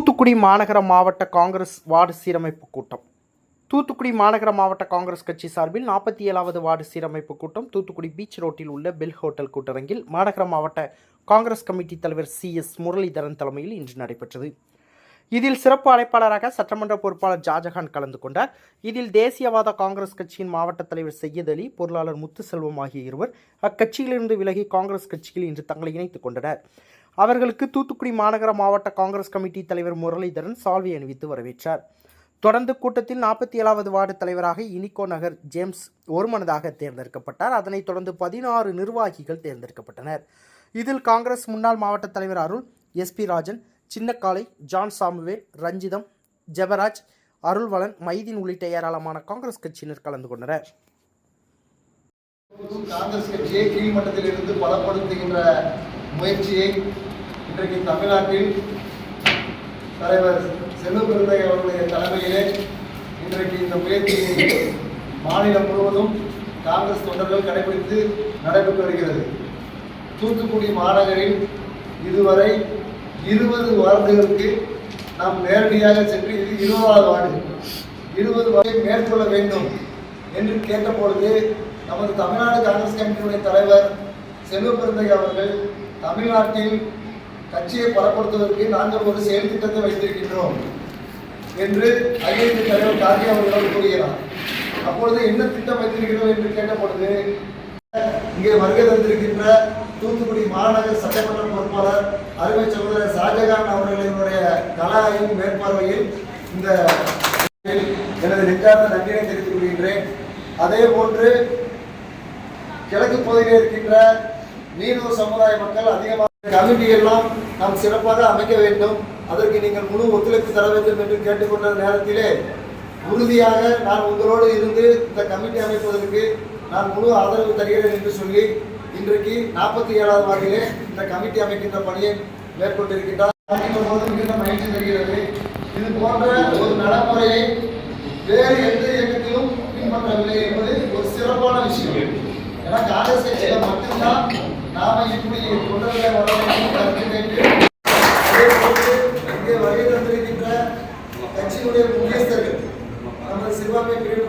தூத்துக்குடி மாநகர மாவட்ட காங்கிரஸ் வார்டு சீரமைப்பு கூட்டம். தூத்துக்குடி மாநகர மாவட்ட காங்கிரஸ் கட்சி சார்பில் நாற்பத்தி ஏழாவது வார்டு சீரமைப்பு கூட்டம் தூத்துக்குடி பீச் ரோட்டில் உள்ள பெல் ஹோட்டல் கூட்டரங்கில் மாநகர மாவட்ட காங்கிரஸ் கமிட்டி தலைவர் சி எஸ் முரளிதரன் தலைமையில் இன்று நடைபெற்றது. இதில் சிறப்பு அழைப்பாளராக சட்டமன்ற பொறுப்பாளர் ஜாஜகான் கலந்து கொண்டார். இதில் தேசியவாத காங்கிரஸ் கட்சியின் மாவட்ட தலைவர் சையத் அலி பொருளாளர் முத்துசெல்வம் ஆகிய இருவர் அக்கட்சியிலிருந்து விலகி காங்கிரஸ் கட்சியில் இன்று தங்களை இணைத்துக் கொண்டனர். அவர்களுக்கு தூத்துக்குடி மாநகர மாவட்ட காங்கிரஸ் கமிட்டி தலைவர் முரளிதரன் சால்வை அணிவித்து வரவேற்றார். தொடர்ந்து கூட்டத்தில் நாற்பத்தி ஏழாவது வார்டு தலைவராக இனிகோ நகர் ஜேம்ஸ் ஒருமனதாக தேர்ந்தெடுக்கப்பட்டார். அதனைத் தொடர்ந்து பதினாறு நிர்வாகிகள் தேர்ந்தெடுக்கப்பட்டனர். இதில் காங்கிரஸ் முன்னாள் மாவட்ட தலைவர் Arul SP Rajan Chinnakalai John Samuel Ranjitham Jebaraj Arulvalan Maideen உள்ளிட்ட ஏராளமான காங்கிரஸ் கட்சியினர் கலந்து கொண்டனர். காங்கிரஸ் கட்சியை கீழ்மட்டத்தில் இருந்து பலப்படுத்துகின்ற முயற்சியை இன்றைக்கு தமிழ்நாட்டில் தலைவர் செல்வ பெருந்தை அவர்களுடைய தலைமையிலே இன்றைக்கு இந்த முயற்சியை மாநிலம் முழுவதும் காங்கிரஸ் தொண்டர்கள் கடைபிடித்து நடைபெற்று வருகிறது. தூத்துக்குடி மாநகரில் இதுவரை இருபது வார்டுகளுக்கு நாம் நேரடியாக சென்று இது இருபதாவது வார்டு. இருபது வரை மேற்கொள்ள வேண்டும் என்று கேட்டபொழுது நமது தமிழ்நாடு காங்கிரஸ் கமிட்டியுடைய தலைவர் செல்வபிறந்தை அவர்கள் தமிழ்நாட்டில் கட்சியை பலப்படுத்துவதற்கு நாங்கள் ஒரு செயல் திட்டத்தை வைத்திருக்கின்றோம் என்று ஐஐடி தலைவர் கார்கி அவர்களோடு கூறுகிறார் அப்பொழுது என்ன திட்டம் வைத்திருக்கிறோம் என்று கேட்டபொழுது இங்கே வருகை தந்திருக்கின்ற தூத்துக்குடி மாநகர் சட்டமன்ற பொறுப்பாளர் அருமை சகோதரர் ஷாஜகான் அவர்களினுடைய கல ஆய்வு மேற்பார்வையில் இந்த எனது நெஞ்சார்ந்த நன்றியை தெரிவித்துக் கொள்கின்றேன். அதே போன்று கிழக்கு பகுதியில் இருக்கின்ற மீனவ சமுதாய மக்கள் அதிகமாக கமிட்டி எல்லாம் நாம் சிறப்பாக அமைக்க வேண்டும். அதற்கு நீங்கள் முழு ஒத்துழைப்பு தர வேண்டும் என்று கேட்டுக்கொண்ட நேரத்திலே உறுதியாக நான் உங்களோடு இருந்து இந்த கமிட்டி அமைப்பதற்கு நான் முழு ஆதரவு தருகிறேன் என்று சொல்லி இன்றைக்கு நாற்பத்தி ஏழாவது வார்டிலே இந்த கமிட்டி அமைக்கின்ற பணியை மேற்கொண்டிருக்கின்றார். போது மிகுந்த மகிழ்ச்சி தருகிறது. இது போன்ற ஒரு நடைமுறையை வேறு எந்த இயக்கத்திலும் பின்பற்றவில்லை என்பது ஒரு சிறப்பான விஷயம். ஏன்னா காங்கிரஸ் கட்சியில மட்டும்தான் நாம இப்படி தொடர்களை வர வேண்டும் கருத்து கேட்டு இங்கே வருகை தந்திருக்கின்ற கட்சியினுடைய முக்கியஸ்தர்கள் நமது சிறுபான்மை பிரிவு